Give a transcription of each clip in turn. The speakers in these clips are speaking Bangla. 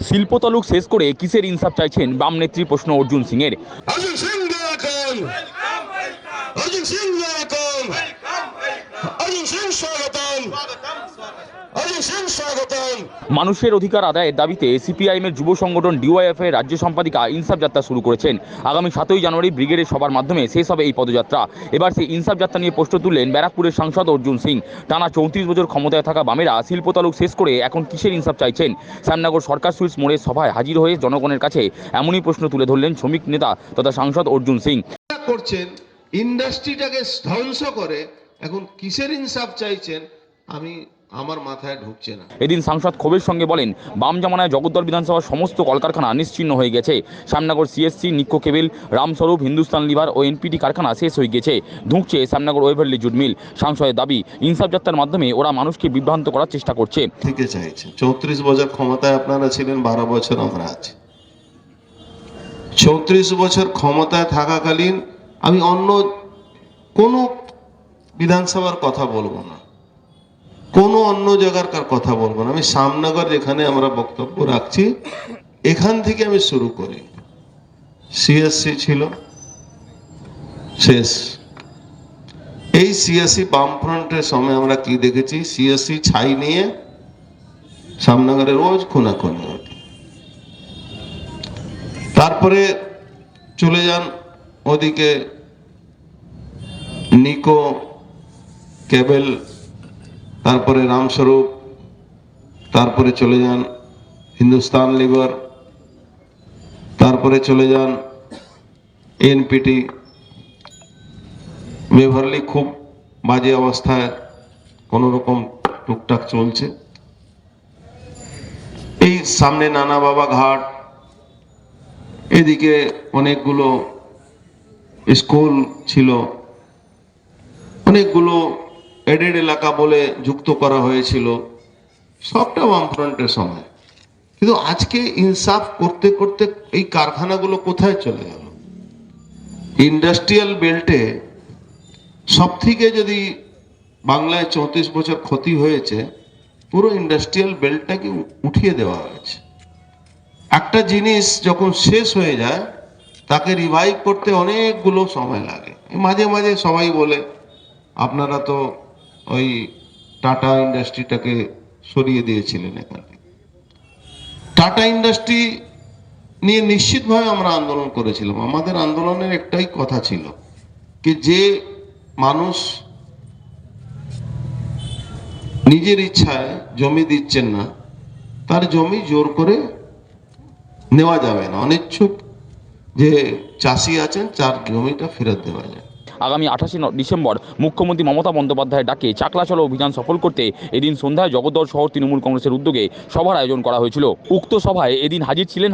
শিল্প তালুক শেষ করে কিসের ইনসাফ চাইছেন বাম নেত্রী প্রশ্ন অর্জুন সিং এর মানুষের অধিকার আদায়ের দাবিতে সিপিআইএম এর যুব সংগঠন ডিওয়াইএফ এর রাজ্য সম্পাদিকা ইনসাফ যাত্রা শুরু করেছেন। আগামী সাতই জানুয়ারি ব্রিগেডের সবার মাধ্যমে শেষ হবে এই পদযাত্রা। এবার সেই ইনসাফ যাত্রা নিয়ে প্রশ্ন তুললেন ব্যারাকপুরের সাংসদ অর্জুন সিং। টানা চৌত্রিশ বছর ক্ষমতায় থাকা বামেরা শিল্প তালুক শেষ করে এখন কিসের ইনসাফ চাইছেন? শ্যামনগর সরকার সুইটস মোড়ের সভায় হাজির হয়ে জনগণের কাছে এমনই প্রশ্ন তুলে ধরলেন শ্রমিক নেতা তথা সাংসদ অর্জুন সিং। করছেন ইন্ডাস্ট্রিটাকে ধ্বংস করে এখন কিসের ইনসাফ চাইছেন আমি আমার মাথায় ঢুকছে না। এদিন সাংসদ ক্ষোভের সঙ্গে বলেন বাম জামানায় জগদ্দল বিধানসভার সমস্ত কলকারখানা নিশ্চিন্ন হয়ে গেছে। Shyamnagar CSC Nicco cable Ramswarup Hindustan Lever ও এনপিটি কারখানা শেষ হয়ে গেছে। ধুঁকছে শ্যামনগর ওয়েভারলি জুট মিল সাংসদের দাবি ইনসাফ যাত্রার মাধ্যমে ওরা মানুষকে বিভ্রান্ত করার চেষ্টা করছে। থেকে চাইছে। চৌত্রিশ বছর ক্ষমতায় আপনারা ছিলেন বারো বছর আমরা আছি। চৌত্রিশ বছর ক্ষমতায় থাকাকালীন আমি অন্য কোনো বিধানসভার কথা বলব না। কোনো অন্য জায়গার কথা বলব না। আমি সামনগর যেখানে আমরা বক্তব্য রাখছি, এখান থেকে আমি শুরু করি। সিএসসি ছিল, শেষ। এই সিএসসি বামফ্রন্টের সময় আমরা কি দেখেছি? সিএসসি ছাই নিয়ে সামনগরে রোজ খুনাখুনি তারপরে চলে যান ওদিকে নিকো কেবল তারপরে রামস্বরূপ, তারপরে চলে যান হিন্দুস্তান লিভার, তারপরে চলে যান এনপিটি। বেভারলি খুব বাজে অবস্থায় কোনো রকম টুকটাক চলছে। এই সামনে নানা বাবা ঘাট, এদিকে অনেকগুলো স্কুল ছিল, অনেকগুলো এডেড এলাকা বলে যুক্ত করা হয়েছিল। সবটা বামফ্রন্টের সময়। কিন্তু আজকে ইনসাফ করতে করতে এই কারখানাগুলো কোথায় চলে গেল? ইন্ডাস্ট্রিয়াল বেল্টে সব থেকে যদি বাংলায় চৌত্রিশ বছর ক্ষতি হয়েছে, পুরো ইন্ডাস্ট্রিয়াল বেল্টটাকে উঠিয়ে দেওয়া হয়েছে। একটা জিনিস যখন শেষ হয়ে যায়, তাকে রিভাইভ করতে অনেকগুলো সময় লাগে। মাঝে মাঝে সবাই বলে, আপনারা তো ওই টাটা ইন্ডাস্ট্রিটাকে সরিয়ে দিয়েছিলেন এখান থেকে। টাটা ইন্ডাস্ট্রি নিয়ে নিশ্চিতভাবে আমরা আন্দোলন করেছিলাম। আমাদের আন্দোলনের একটাই কথা ছিল কি যে মানুষ নিজের ইচ্ছায় জমি দিচ্ছেন না, তার জমি জোর করে নেওয়া যাবে না। অনিচ্ছুক যে চাষি আছেন, তার জমিটা ফেরত দেওয়া যায় আগামী আঠাশে ডিসেম্বর মুখ্যমন্ত্রী মমতা বন্দ্যোপাধ্যায়ের ডাকে চাকলা চলো অভিযান সফল করতে এদিন সন্ধ্যায় জগদ্দল শহর তৃণমূল কংগ্রেসের উদ্যোগে সভার আয়োজন করা হয়েছিল। উক্ত সভায় এদিন হাজির ছিলেন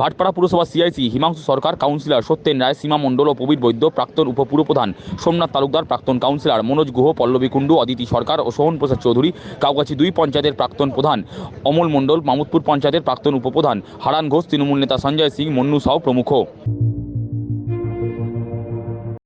ভাটপাড়া পুরসভা সিআইসি হিমাংশু সরকার, কাউন্সিলর সত্যেন রায়, সীমা মণ্ডল ও প্রবীর বৈদ্য, প্রাক্তন উপপুরপ্রধান সোমনাথ তালুকদার, প্রাক্তন কাউন্সিলর মনোজ গুহ, পল্লবী কুণ্ডু, অদিতি সরকার ও সোহন প্রসাদ চৌধুরী, কাউগাছি দুই পঞ্চায়েতের প্রাক্তন প্রধান অমল মণ্ডল, মামুদপুর পঞ্চায়েতের প্রাক্তন উপপ্রধান হারান ঘোষ, তৃণমূল নেতা সঞ্জয় সিং, মন্নু সাউ প্রমুখ।